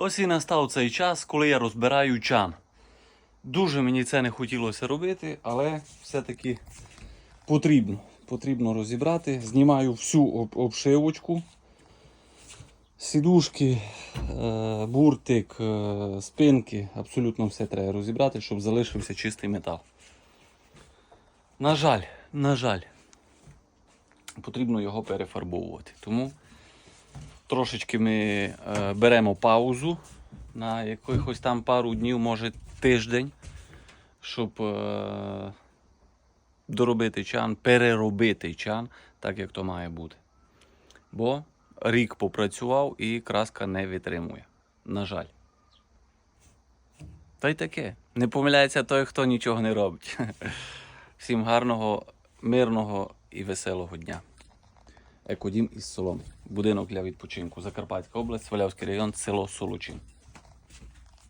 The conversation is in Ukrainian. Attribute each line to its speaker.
Speaker 1: Ось і настав цей час, коли я розбираю чан. Дуже мені це не хотілося робити, але все-таки потрібно. Потрібно розібрати. Знімаю всю об- обшивочку. Сідушки, е, буртик, е, спинки, абсолютно все треба розібрати, щоб залишився чистий метал. На жаль, на жаль, потрібно його перефарбовувати. Тому трошечки ми е, беремо паузу на якихось там пару днів, може тиждень, щоб е, доробити чан, переробити чан, так як то має бути. Бо рік попрацював і краска не витримує. На жаль. Та й таке. Не помиляється той, хто нічого не робить. Всім гарного, мирного і веселого дня. Екодім із Соломи. Будинок для відпочинку. Закарпатська область, Свалявський район, село Солочин.